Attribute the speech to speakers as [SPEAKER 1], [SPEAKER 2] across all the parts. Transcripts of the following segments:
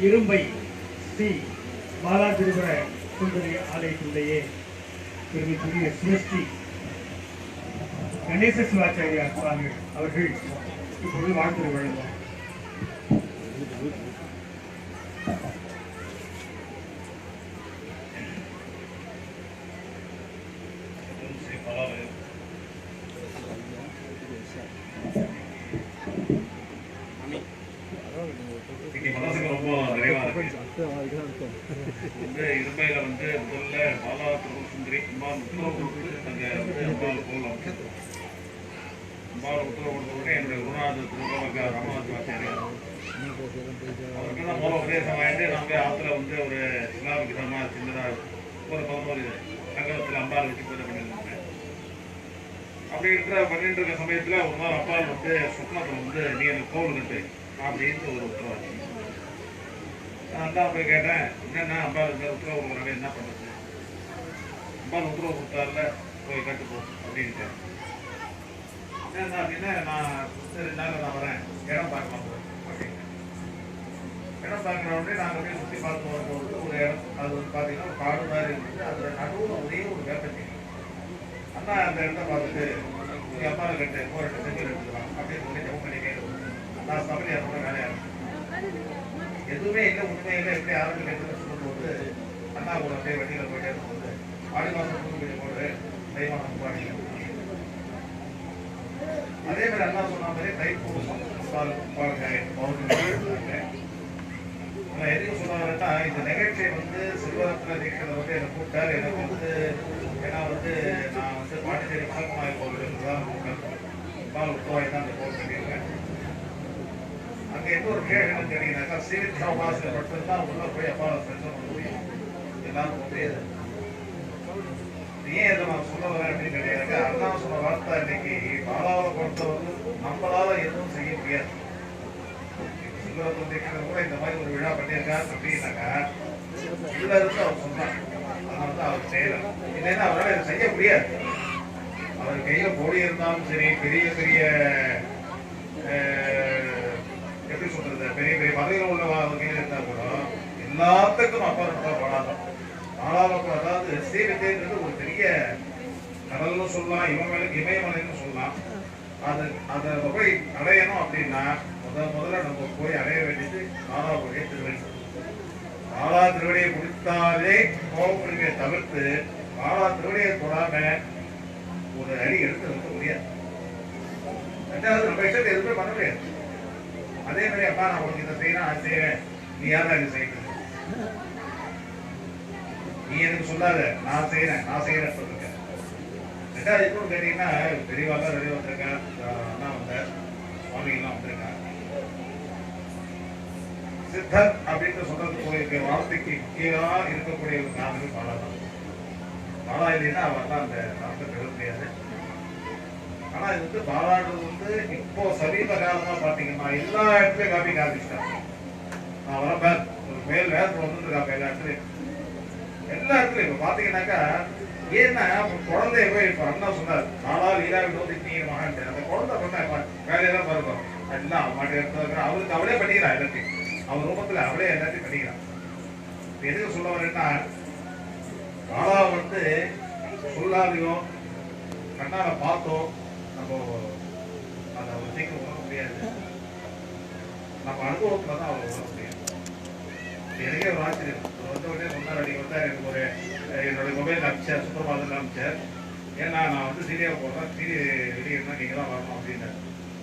[SPEAKER 1] இரும்பை ஸ்ரீ பாலாதிரிபுர சுந்தரி ஆலயத்தினுடைய பெருமைக்குரிய சிவஸ்ரீ கணேச சிவாச்சாரியா சுவாமி அவர்கள் இப்பொழுது வாழ்த்துரை வழங்குவார்
[SPEAKER 2] ஸ்ரீ பலாலயம் இன்னைக்கு மனசுக்கு ரொம்ப நிறைவா இருக்கு வந்து இருமையில வந்து முதல்ல பாலா சுந்தரி அம்மா உத்தரவு கொடுத்து வந்து அம்மாவை போகலாம் அம்மாவை உத்தரவு கொடுத்த உடனே என்னுடைய குருநாத ராமநாத் ஆச்சாரியார் உபதேசம் வாங்கிட்டு ஆத்துல வந்து ஒரு சிலாபிகிதமா சின்னதா ஒரு பதினோரு சங்கரத்தில் அம்பாள் வச்சு பூஜை பண்ணியிருந்தாங்க அப்படி இருக்கிற பண்ணிட்டு இருக்க சமயத்துல ஒரு நாள் அப்பால் வந்து சொப்னத்துல வந்து நீ எனக்கு கோவில் கட்டு அப்படின்ட்டு ஒரு உத்தரவாச்சு நான் தான் போய் கேட்டேன் என்னென்ன அம்பாள் இந்த உத்தரவு கொடுக்குறாங்க என்ன பண்ணுறது அம்பாள் உத்தரவு கொடுத்தாருல போய் கட்டுப்போம் அப்படின்ட்டு என்ன அப்படின்னா நான் சரி நாங்கள் நான் வரேன். இடம் பார்க்கலாம் அப்படின்னு இடம் பார்க்குற உடனே நாங்கள் போய் சுற்றி பார்த்து வரும்போது ஒரு இடம் அது வந்து பார்த்தீங்கன்னா ஒரு காடு மாதிரி இருந்துச்சு அதில் நடுவில் ஒரே ஒரு வேப்பத்தி அண்ணா அந்த இடத்த பார்த்துட்டு எங்கள் அம்மாவை கட்டு ஒரு ரெண்டு செஞ்சு எடுத்துக்கலாம் அப்படின்னு சொல்லி ஜெபம் பண்ணி கேட்டு அண்ணா சபரி அதோட எதுவுமே இல்லை உண்மையில எப்படி யாரும் கேட்டு சொல்லும்போது அண்ணா கூட அப்படியே வண்டியில் போயிட்டே இருக்கும்போது ஆடி மாதம் புது பூஜை போடு தை பாடிங்க அதே மாதிரி அண்ணா சொன்ன மாதிரி தை பால் பாருங்க நான் எதுக்கு சொல்லுவாங்கன்னா இந்த நிகழ்ச்சியை வந்து சிறுவரத்துல இருக்கிறத வந்து என்னை கூப்பிட்டாரு. எனக்கு வந்து ஏன்னா வந்து நான் வந்து பாண்டிச்சேரி மணக்குமாய் கோவில் தான் பால் உத்தவாய் தான் அந்த கோவில் பண்ணியிருக்கேன் அங்க எந்த ஒரு கேள்வி என்னன்னு கேட்டீங்கன்னாக்கா சீரித்ரா உபாசனை மட்டும்தான் உள்ள போய் அப்பாவை தரிசனம் பண்ண முடியும் எல்லாருக்கும் முடியாது ஏன் இதை நான் சொல்ல வரேன் அப்படின்னு கேட்டீங்கன்னாக்கா அதான் சொன்ன வார்த்தை இன்னைக்கு பாலாவை பொறுத்தவரை நம்மளால எதுவும் செய்ய முடியாது சிவரத்தம் கூட இந்த மாதிரி ஒரு விழா பண்ணியிருக்காரு அப்படின்னாக்கா உள்ள இருந்து அவர் சொன்னார் அதனால தான் அவர் செய்யலாம் இல்லைன்னா அவரால் இதை செய்ய முடியாது அவர் கையில கோடி இருந்தாலும் சரி பெரிய பெரிய அஹ், பெரிய பெரிய பதவியில் உள்ள கையில் இருந்தா கூட எல்லாத்துக்கும் அப்பாற்பட்ட பாடாதான் பாடாத அதாவது ஸ்ரீவித்யன்றது ஒரு பெரிய கடல்னு சொல்லலாம் இமமலை இமயமலைன்னு சொல்லலாம். அது அதை போய் அடையணும் அப்படின்னா முதல் முதல்ல நம்ம போய் அடைய வேண்டியது பாலாவுடைய திருவடி. பாலா திருவடியை முடித்தாலே கோபப்படுமையை தவிர்த்து பாலா திருவடியை தொடாம ஒரு அடி எடுத்து வைக்க முடியாது. ரெண்டாவது நம்ம இஷ்டத்தை எதுவுமே பண்ண முடியாது. அதே மாதிரி அப்பா நான் உனக்கு இதை செய்யணும் அது செய்யறேன் நீ யாரா இது செய்யணும் நீ எனக்கு சொல்லாத. நான் செய்யறேன் நான் செய்யறேன் சொல்லிருக்கேன் ரெண்டாவது இப்போ கேட்டீங்கன்னா பெரியவா தான் ரெடி வந்திருக்கேன் அண்ணா வந்தார் சுவாமிகள்லாம் வந்திருக்காங்க சித்தர் அப்படின்னு சொல்றது போயிருக்க வார்த்தைக்கு கீழா இருக்கக்கூடிய ஒரு நாமமே பாலா தான் பாலா இல்லைன்னா அவர்லாம் அந்த நாட்டை பெற ஆனா இது வந்து பாலாடுறது வந்து இப்போ சமீப காலமா பாத்தீங்கன்னா எல்லா இடத்துலயும் காப்பி காமிச்சிட்டாங்க நான் வரப்ப ஒரு மேல் வேதத்துல வந்துருக்காங்க எல்லா இடத்துலயும். எல்லா இடத்துலயும். இப்ப பாத்தீங்கன்னாக்கா ஏன்னா குழந்தைய போய் இப்ப அண்ணா சொன்னார் நாளா லீலா வந்து நீங்க மகான் அந்த குழந்தை பண்ண வேலையெல்லாம் பாருங்க எல்லாம் மாட்டு எடுத்து அவருக்கு அவளே பண்ணிக்கிறா எல்லாத்தையும். அவன் ரூபத்துல அவளே எல்லாத்தையும் பண்ணிக்கிறான். எதுக்கு சொல்ல வரேன்னா பாலா வந்து சொல்லாதையும் கண்ணால பார்த்தோம். நம்ம அதை ஒரு சீக்கிரம் உணர முடியாது. நம்ம அனுபவத்துல தான் அவரை உணர முடியும். எனக்கே ஒரு ஆச்சரியம். வந்த உடனே சொன்னார் அடி வந்தார் எனக்கு ஒரு என்னோட மொபைல் அனுப்பிச்சார் சுப்பிரபாதம் அனுப்பிச்சார் ஏன்னா நான் வந்து சீரியா போடுறேன் சீரிய வெளியிருந்தா நீங்க தான் வரணும் அப்படின்னாரு.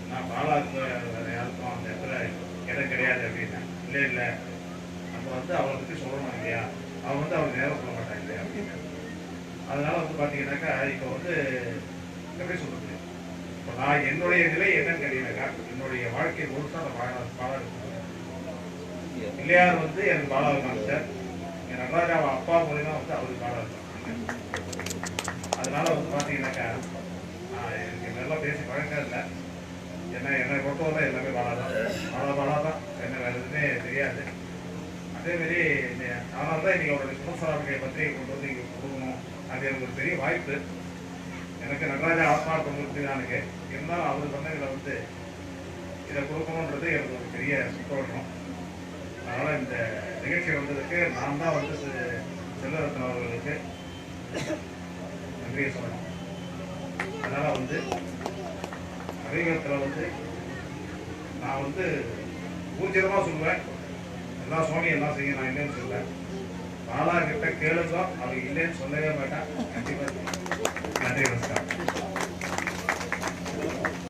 [SPEAKER 2] நான் பாலாவுக்கு வேற யாருக்கும் அந்த இடத்துல இடம் கிடையாது அப்படின்னேன் இல்லை இல்லை. நம்ம வந்து அவரை பத்தி சொல்லணும் இல்லையா? அவன் வந்து அவளுக்கு நேரம் சொல்ல மாட்டான் இல்லையா அப்படின்னு அதனால வந்து பார்த்தீங்கன்னாக்கா இப்போ வந்து எப்படி சொல்றது? நான் என்னுடைய நிலை என்னன்னு கேட்டீங்கன்னாக்கா என்னுடைய வாழ்க்கை முழுசா அந்த பாலா பாலாடு பிள்ளையார் வந்து எனக்கு பாலாவை காமிச்சார் என் நடராஜா அவன் அப்பா மூலியமா வந்து அவருக்கு பாலா அதனால வந்து பாத்தீங்கன்னாக்கா நான் எனக்கு நல்லா பேசி பழக்கம் இல்லை. என்ன என்னை பொறுத்தவரை எல்லாமே பாலா தான். பாலா பாலா தான். என்ன வேற எதுவுமே தெரியாது. அதே மாதிரி இந்த- அதனால தான் இன்னைக்கு அவருடைய சுமசாரமியை பத்திரிகை கொண்டு வந்து இங்க கொடுக்கணும். அது எனக்கு ஒரு பெரிய வாய்ப்பு. எனக்கு நடராஜா ஆத்மார்த்தம் இருக்கு எனக்கு. இருந்தாலும் அவர் சொன்னதில் வந்து இதை கொடுக்கணுன்றது எனக்கு ஒரு பெரிய சந்தோஷம். அதனால் இந்த நிகழ்ச்சி வந்ததுக்கு நான் தான் வந்து செ- செல்வரத்னம் அவர்களுக்கு நன்றியை சொல்லணும். அதனால் வந்து சமீபத்தில் வந்து நான் வந்து ஊர்ஜிதமாக சொல்லுவேன். எல்லா சுவாமியும் எல்லாம் செய்ய நான் என்னன்னு சொல்லுவேன் பாலா கிட்ட கேளுங்க அவங்க இல்லைன்னு சொல்லவே மாட்டான் கண்டிப்பாக நன்றி நமஸ்காரம்